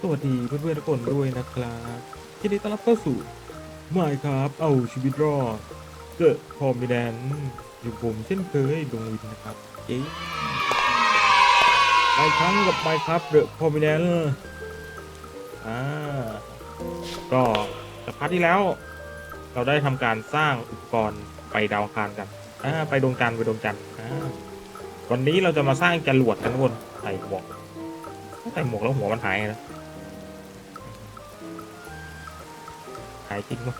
สวัสดีเพื่อนๆทุกคนด้วยนะครับยินดีต้อนรับเข้าสู่ไม่ครับ เอาชีวิตรอดเจอพอมีแดนอยู่ผมเช่นเคยดวงวินนะครับเอ๊ะไปครั้งกับไปครับเดอะพอมีแดนอ่าก็สัปดาห์ที่แล้ว เราได้ทำการสร้างอุปกรณ์ไปดาวคารกันอ่าไปดวงจันทร์ไปดวงจันทร์อ่าวันนี้เราจะมาสร้างจรวดกันทุกคนใส่หมวกใส่หมวกแล้วหัวมันหายนะ หายจริงปะ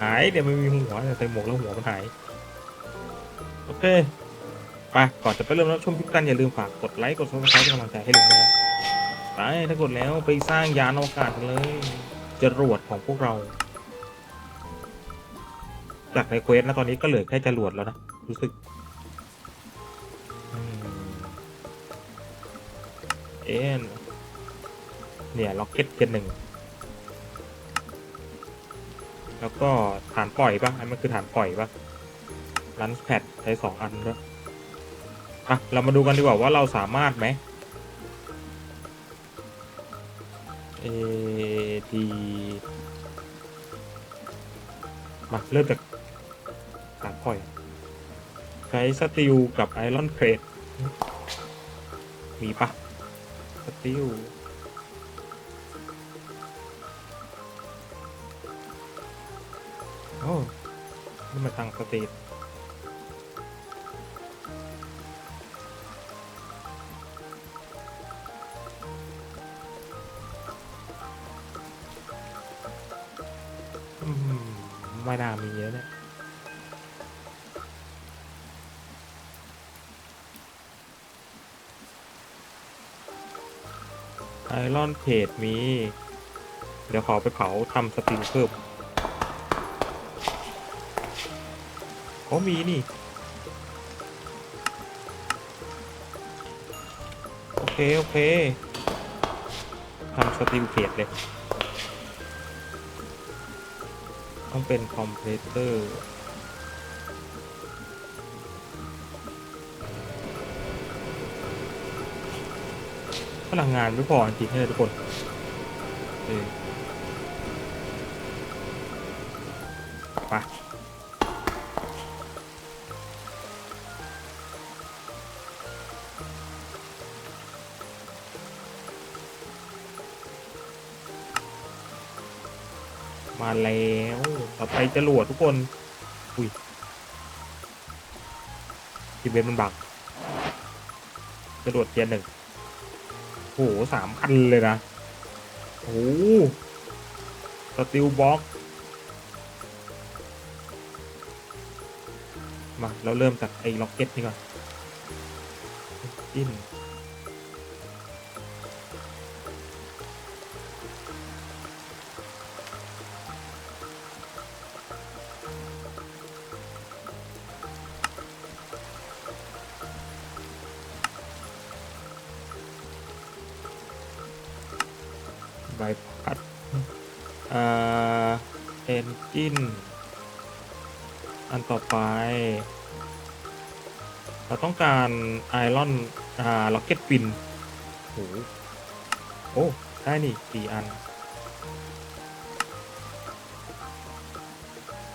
หายเดี๋ยวไม่มีหัวใส่หมวกแล้วหัวมันหาย โอเคไปก่อนจะไปเริ่มรับชมคลิปกันอย่าลืมฝากกดไลค์กดซับสไครต์เป็นกำลังใจให้ลุงด้วยนะไปถ้ากดแล้วไปสร้างยานอวกาศกันเลยจรวดของพวกเราจากในเควสนะตอนนี้ก็เหลือแค่จรวดแล้วนะรู้สึกเอ็นเนี่ยล็อกเก็ตเจนหนึ่ง แล้วก็ฐานปล่อยปะอันมันคือฐานปล่อยปะลันแพดใช้สองอันด้วยอะ เรามาดูกันดีกว่าว่าเราสามารถไหมเอดีมาเริ่มจากฐานปล่อย ใช้สตีลกับไอรอนเครดมีปะสตีล อ้นี่มาทางสตรีทอืมไม่น่ามีเยอะเนี่ยไอรอนเพจมี เดี๋ยวขอไปเผาทำสตรีมเพิ่ม เขามีนี่ โอเค โอเคทำสติลเพจเลย ต้องเป็นคอมเพรสเตอร์พลังงานไม่พอจริงๆเลยทุกคนไป มาแล้วต่อไปจรวดทุกคน อุ้ยทีเบมันบักจรวดเทียนหนึ่งโหสามพันเลยนะโอ้สติลบ็อกมาเราเริ่มจากไอ้ล็อกเก็ตนี่ก่อนจิ้น ใบพัดอ่าเอนจินอันต่อไป เราต้องการไอรอนอ่าล็อกเก็ตปินโหโอ้ ได้นี่สี่อัน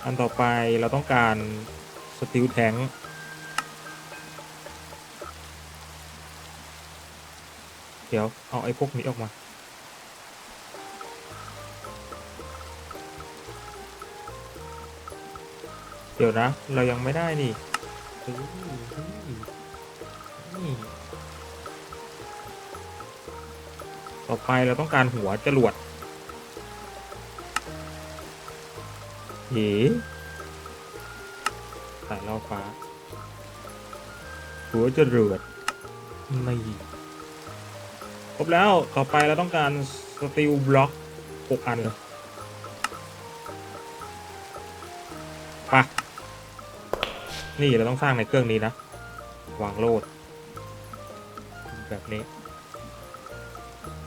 อันต่อไปเราต้องการสติลแทงเดี๋ยว เอาไอ้พวกนี้ออกมา ดี๋ยวนะ เรายังไม่ได้นี่ต่อไปเราต้องการหัวจรวดเอ๋สายล่อฟ้า หัวจรวดไม่ครบแล้วต่อไปเราต้องการสตีลบล็อกหกอันเลยไปะ นี่เราต้องสร้างในเครื่องนี้นะ วางโลด แบบนี้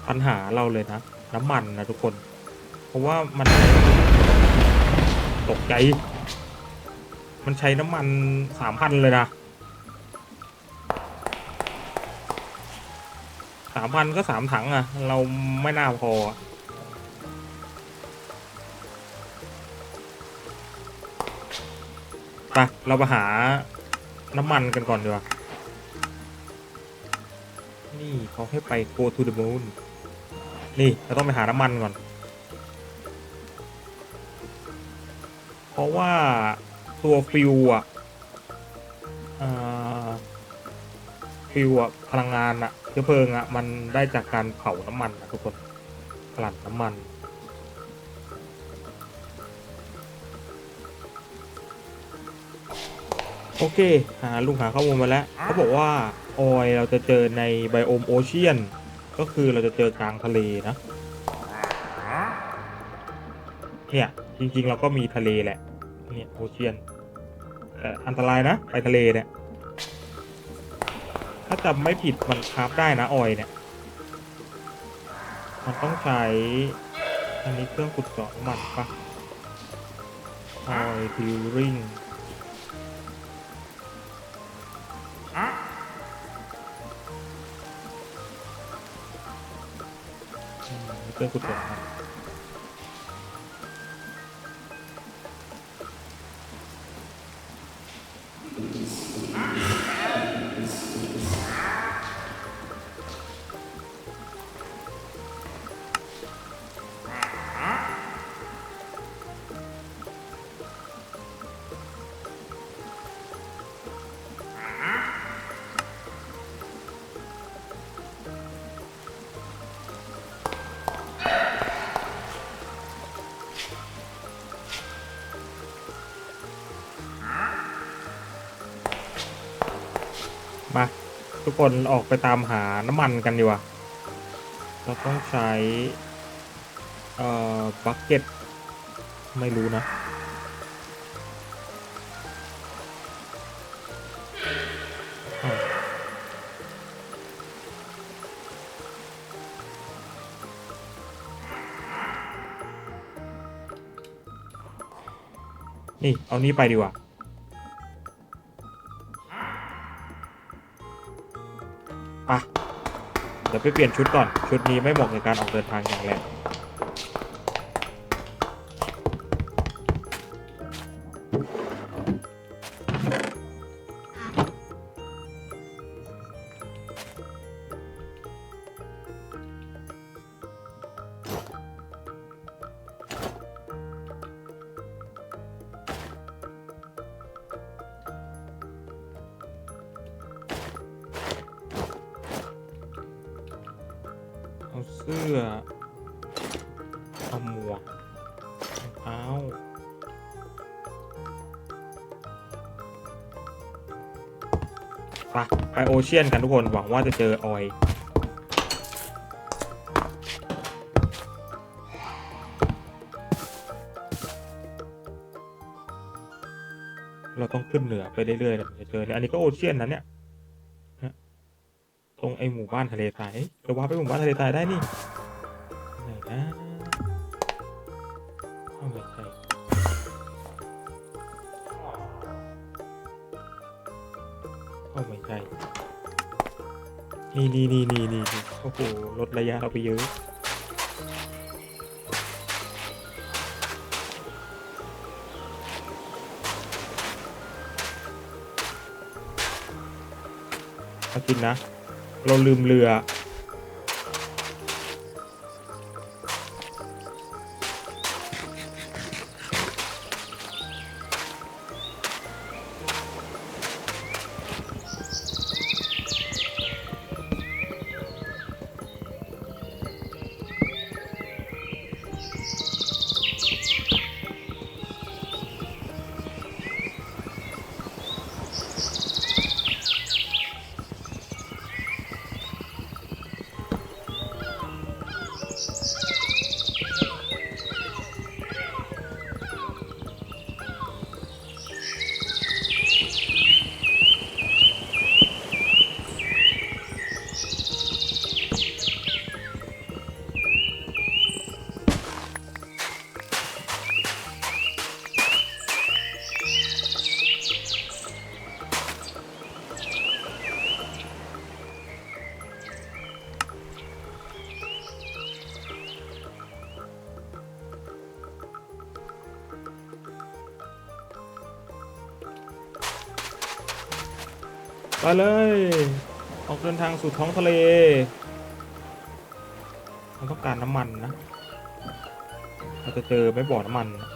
ปัญหาเราเลยนะ น้ำมันนะทุกคน เพราะว่ามันตกใจ มันใช้น้ำมันสามพันเลยนะสามพันก็สามถังอะเราไม่น่าพอ อะเราไปหาน้ำมันกันก่อนดีกว่า นี่เขาให้ไป go to the moon นี่ เราต้องไปหาน้ำมันก่อน เพราะว่าตัวฟิวอะอ่าฟิวอะพลังงานอะเชื้อเพลิงอะมันได้จากการเผาน้ำมันนะทุกคนกลั่นน้ำมัน โอเค หาลุงหาข้อมูลมาแล้วเขาบอกว่าออยเราจะเจอในไบโอมโอเชียน ก็คือเราจะเจอกลางทะเลนะ เนี่ยจริงๆเราก็มีทะเลแหละ เนี่ยโอเชียนแต่อันตรายนะ ไปทะเลเนี่ย ถ้าจำไม่ผิดมันคราฟได้นะออยเนี่ย มันต้องใช้ อันนี้เครื่องขุดเจาะน้ำมันปะออยดิวริงอื มมีเครื่ ทุกคนออกไปตามหาน้ำมันกันดีกว่าเราต้องใช้ เอ่อ บักเก็ต ไม่รู้นะ นี่ เอานี้ไปดีกว่า ไปเปลี่ยนชุดก่อน ชุดนี้ไม่เหมาะกับการออกเดินทางอย่างแรง ไปโอเชียนกันทุกคนหวังว่าจะเจอออยเราต้องขึ้นเหนือไปเรื่อยๆจะเจอเนี่ยอันนี้ก็โอเชียนนะเนี่ยตรงไอหมู่บ้านทะเลทรายเราว่าไปหมู่บ้านทะเลทรายได้นี่ไหนนะเอาไม่ใช่ อ้ไม่ใช่นี่นี่นี่นี่นี่นี่โอ้โหลดระยะเราไปเยอะมากินนะ เราลืมเรือ ไปเลย ออกเดินทางสู่ท้องทะเลเราต้องการน้ำมันนะ เราจะเจอไม่บ่อน้ำมันนะ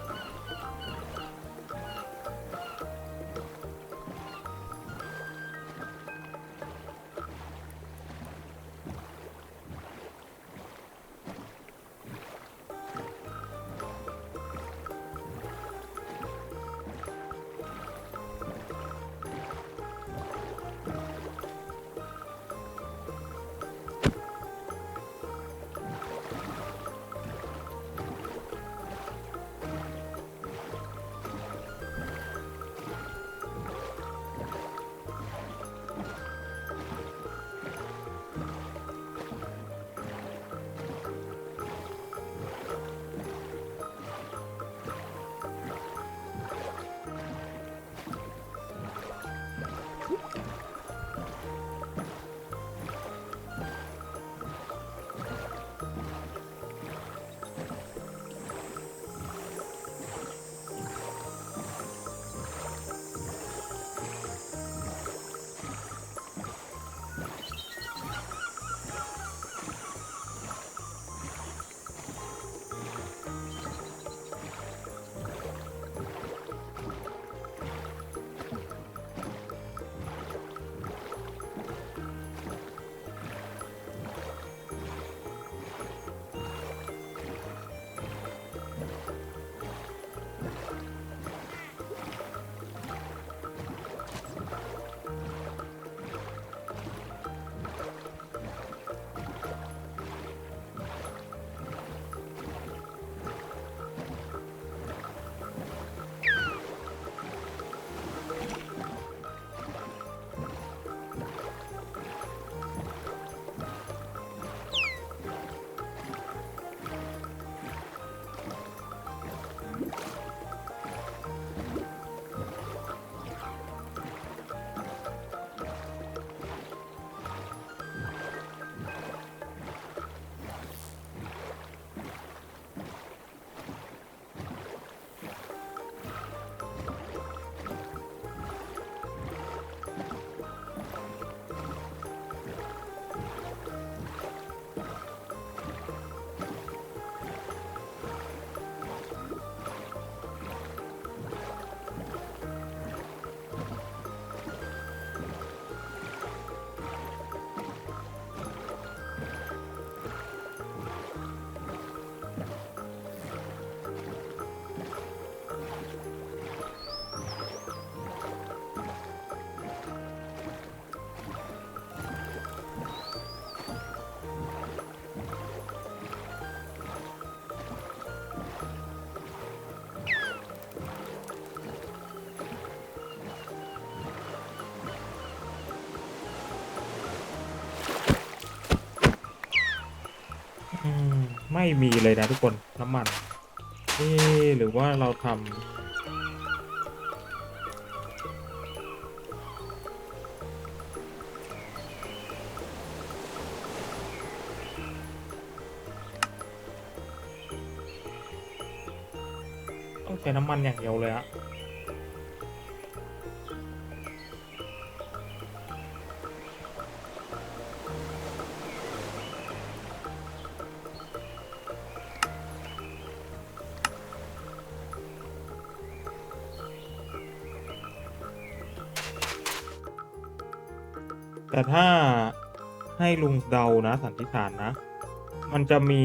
ไม่มีเลยนะทุกคนน้ำมันนี่หรือว่าเราทำต้องใช้น้ำมันอย่างเดียวเลยอะ แต่ถ้าให้ลุงเดานะสันนิษฐานนะ มันจะมี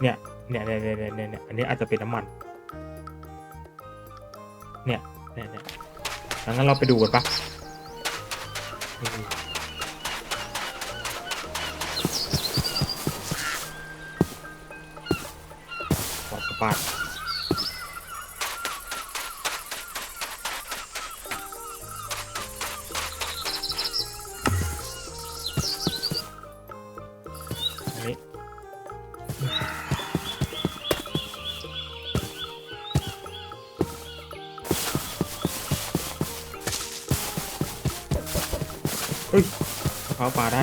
เนี่ยเนี่ยเนี่ยเนี่ยเนี่ยเนี่ยอันนี้อาจจะเป็นน้ำมัน เนี่ยเนี่ยเนี่ยงั้นเราไปดูกันปะอืมปอดสปาด มะพร้าปลาได้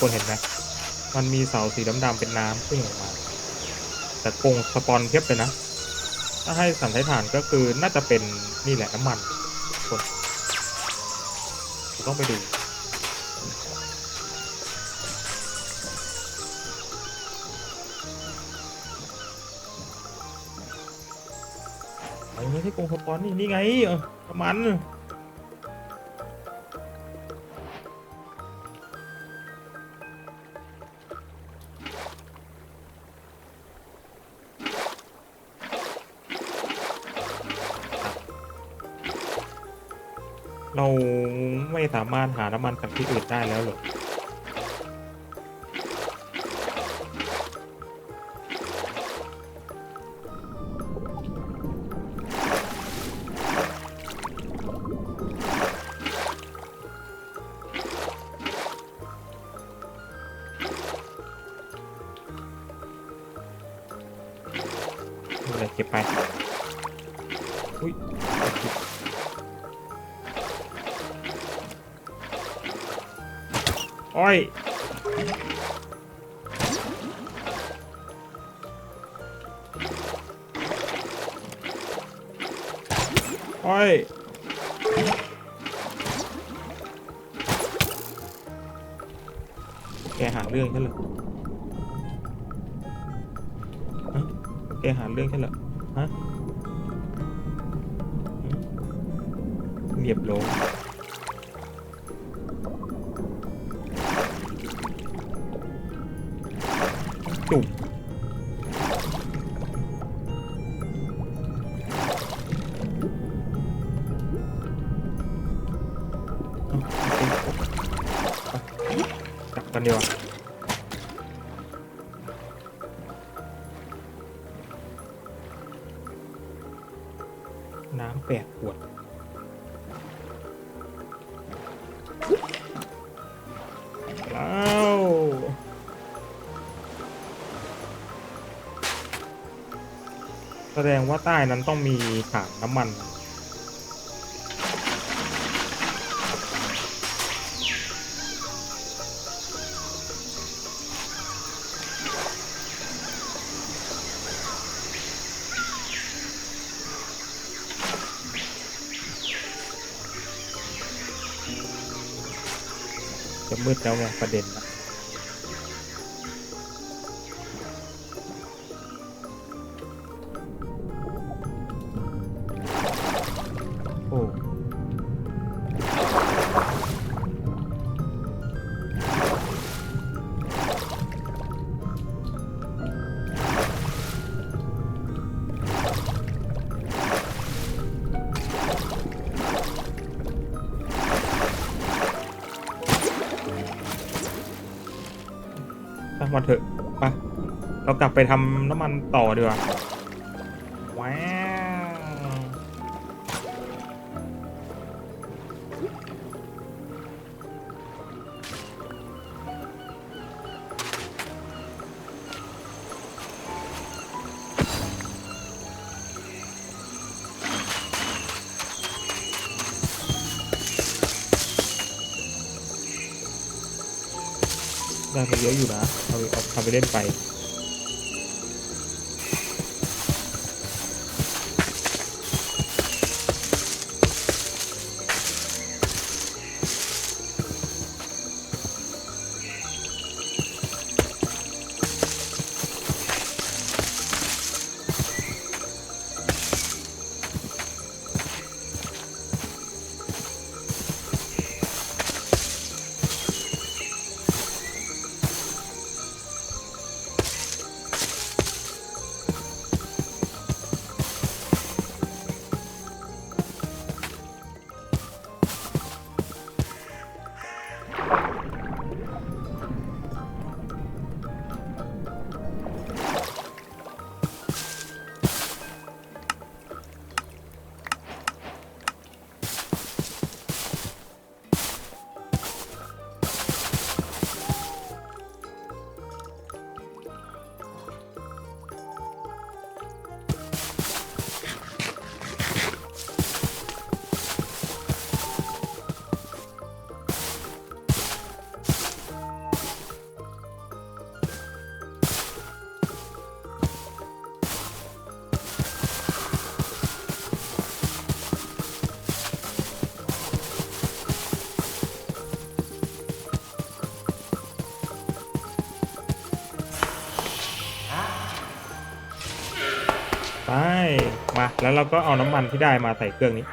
คนเห็นไหมมันมีเสาสีดำๆเป็นน้ำขึ้นออกมา แต่กรงสปอนเพียบเลยนะ ถ้าให้สันนิษฐานก็คือน่าจะเป็นนี่แหละน้ำมันคนต้องไปดูไอ้ไม่ใช่กรงสปอนนี่นี่ไงเออน้ำมัน สามารถหาน้ำมันจากที่อื่นได้แล้วเหรออะไรเก็บไปอุ้ย อ้อย อ้อย แกหาเรื่องฉันเหรอฮะแกหาเรื่องฉันเหรอฮะเรียบร้อย จุกกันเดียว ว่าใต้นั้นต้องมีถังน้ำมัน จะมืดแล้วไงประเด็นนะ ทำน้ำมันต่อดีกว่าว้าวได้มาเยอะอยู่นะเอาไปเอาไปเล่นไป ไปมาแล้วเราก็เอาน้ำมันที่ได้มาใส่เครื่องนี้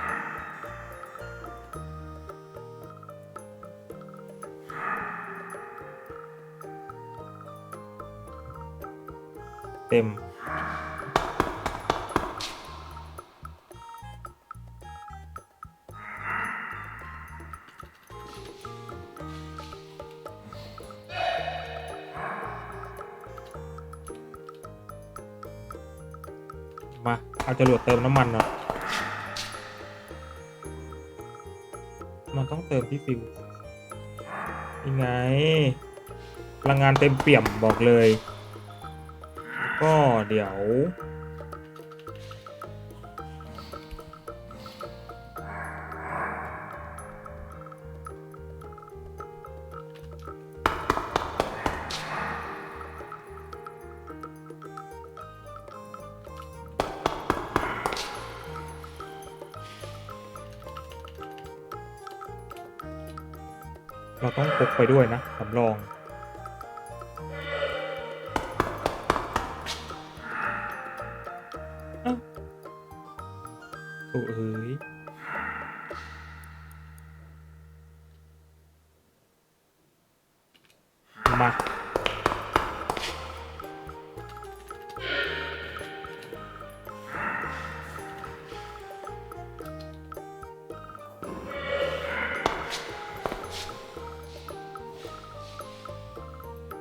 เต็ม จรวดเติมน้ำมันเนาะมันต้องเติมที่ฟิวยังไงพลังงานเต็มเปี่ยมบอกเลย ก็เดี๋ยว ต้องพกไปด้วยนะสำรอง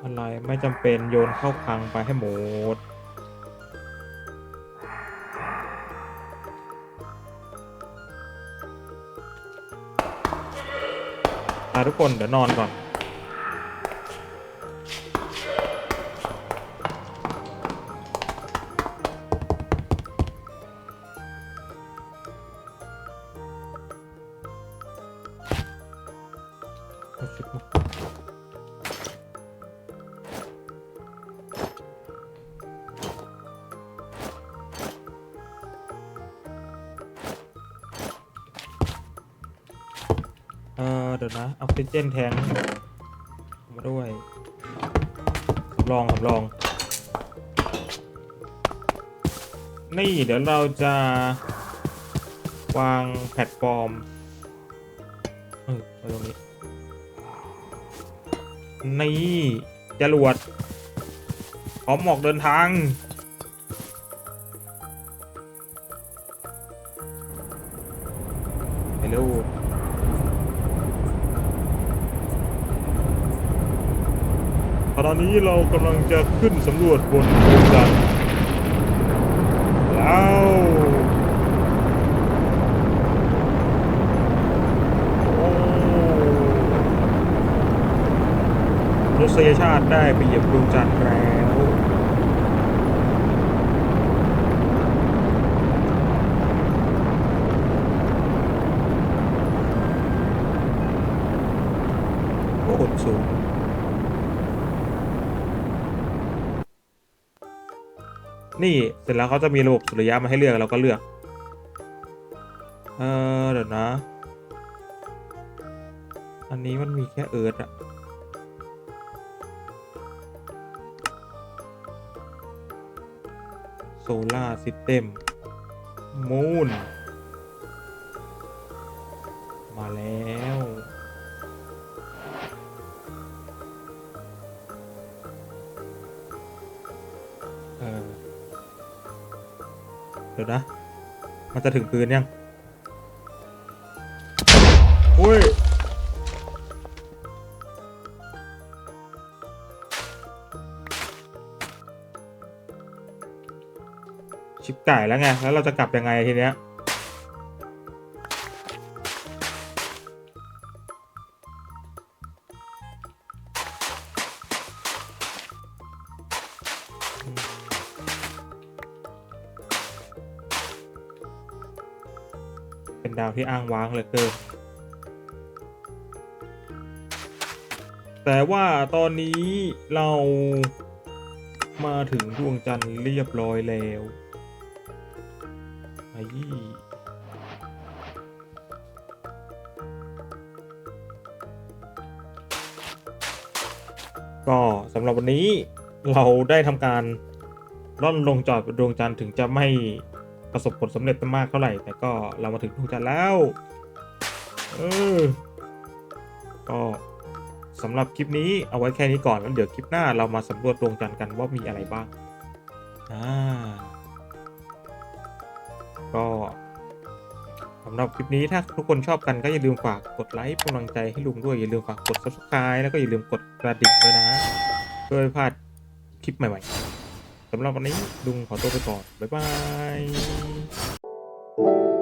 อะไรไม่จำเป็นโยนเข้าคลังไปให้หมดอะทุกคนเดี๋ยวนอนก่อน นะออกซิเจนแทงมาด้วยสำรองสำรอง นี่เดี๋ยวเราจะ วางแพลตฟอร์มเออไว้ตรงนี้ นี่จรวดพร้อมออกเดินทาง นนี้เรากำลังจะขึ้นสำรวจบนดวงจันทร์แล้วโอ้มนุษยชาติได้ไปเหยียบดวงจันทร์แล้วโอ้โหสูง นี่เสร็จแล้วเขาจะมีระบบสุริยะมาให้เลือกเราก็เลือก เออเดี๋ยวนะ อันนี้มันมีแค่เอิร์ธอะโซลาร์ซิสเต็มมูนมาแล้วเออ เดี๋ยวนะ มันจะถึงปืนยัง อุ้ย ชิปไก่แล้วไง แล้วเราจะกลับยังไงทีเนี้ย ที่อ้างว้างเลือเกินแต่ว่าตอนนี้เรามาถึงดวงจันทร์เรียบร้อยแล้วไอ้ก็สำหรับวันนี้เราได้ทำการล่อนลงจอดดวงจันทร์ถึงจะไม่ ประสบผลสำเร็จมากเท่าไหร่ แต่ก็เรามาถึงดวงจันแล้ว เออ ก็สำหรับคลิปนี้เอาไว้แค่นี้ก่อนแล้วเดี๋ยวคลิปหน้าเรามาสำรวจดวงจันทร์กันว่ามีอะไรบ้าง อ่า ก็สำหรับคลิปนี้ถ้าทุกคนชอบกันก็อย่าลืมฝากกดไลค์เป็นกำลังใจให้ลุงด้วยอย่าลืมฝากกด subscribe แล้วก็อย่าลืมกดกระดิ่งด้วยนะเพื่อไม่พลาดคลิปใหม่ๆ สำหรับวันนี้ดุงขอตัวไปก่อน บ๊ายบาย